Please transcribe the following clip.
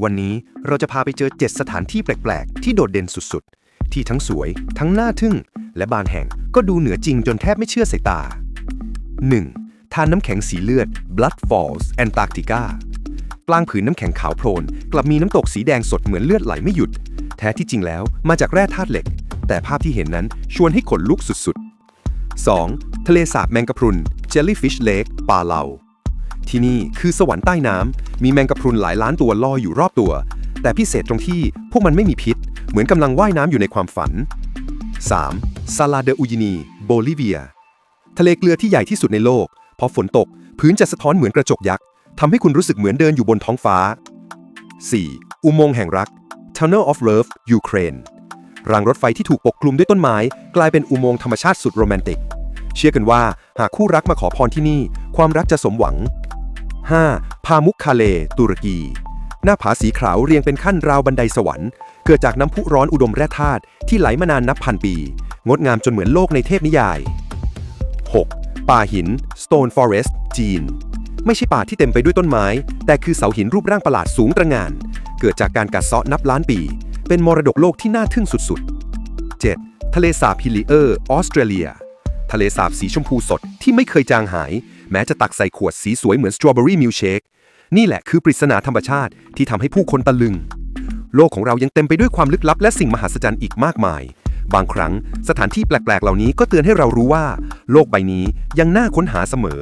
วันนี้เราจะพาไปเจอ 7 สถานที่แปลก ๆ ที่โดดเด่นสุด ๆ ที่ทั้งสวย ทั้งน่าทึ่ง และบางแห่งก็ดูเหนือจริงจนแทบไม่เชื่อสายตา 1. ทานน้ำแข็งสีเลือด Blood Falls Antarctica กลางผืนน้ำแข็งขาวโพลน กลับมีน้ำตกสีแดงสดเหมือนเลือดไหลไม่หยุด แท้ที่จริงแล้วมาจากแร่ธาตุเหล็ก แต่ภาพที่เห็นนั้นชวนให้ขนลุกสุด ๆ 2. ทะเลสาบแมงกะพรุน Jellyfish Lake ปาเลา ที่นี่คือสวรรค์ใต้น้ำมีแมงกะพรุนหลายล้านตัวลอยอยู่รอบตัว แต่พิเศษตรงที่พวกมันไม่มีพิษ เหมือนกำลังว่ายน้ำอยู่ในความฝัน 3. ซาลาเดอุยินี โบลิเวีย ทะเลเกลือที่ใหญ่ที่สุดในโลก พอฝนตก พื้นจะสะท้อนเหมือนกระจกยักษ์ทำให้คุณรู้สึกเหมือนเดินอยู่บนท้องฟ้า 4. อุโมงค์แห่งรัก Tunnel of Love Ukraine รางรถไฟที่ถูกปกคลุมด้วยต้นไม้ กลายเป็นอุโมงค์ธรรมชาติสุดโรแมนติก เชื่อกันว่าหากคู่รักมาขอพรที่นี่ ความรักจะสมหวัง 5. พามุกคาเล ตุรกี หน้าผาสีขาวเรียงเป็นขั้นราวบันไดสวรรค์ เกิดจากน้ำพุร้อนอุดมแร่ธาตุที่ไหลมานานนับพันปี งดงามจนเหมือนโลกในเทพนิยาย 6. ป่าหิน Stone Forest จีน ไม่ใช่ป่าที่เต็มไปด้วยต้นไม้ แต่คือเสาหินรูปร่างประหลาดสูงตระหง่าน เกิดจากการกัดเซาะนับล้านปี เป็นมรดกโลกที่น่าทึ่งสุดๆ 7. ทะเลสาบฮิลิเออร์ ออสเตรเลีย ทะเลสาบสีชมพูสดที่ไม่เคยจางหาย แม้จะตักใส่ขวดสีสวยเหมือนสตรอเบอรี่มิลเชคนี่แหละคือปริศนาธรรมชาติที่ทำให้ผู้คนตะลึง โลกของเรายังเต็มไปด้วยความลึกลับและสิ่งมหัศจรรย์อีกมากมาย บางครั้งสถานที่แปลกๆ เหล่านี้ก็เตือนให้เรารู้ว่า โลกใบนี้ยังน่าค้นหาเสมอ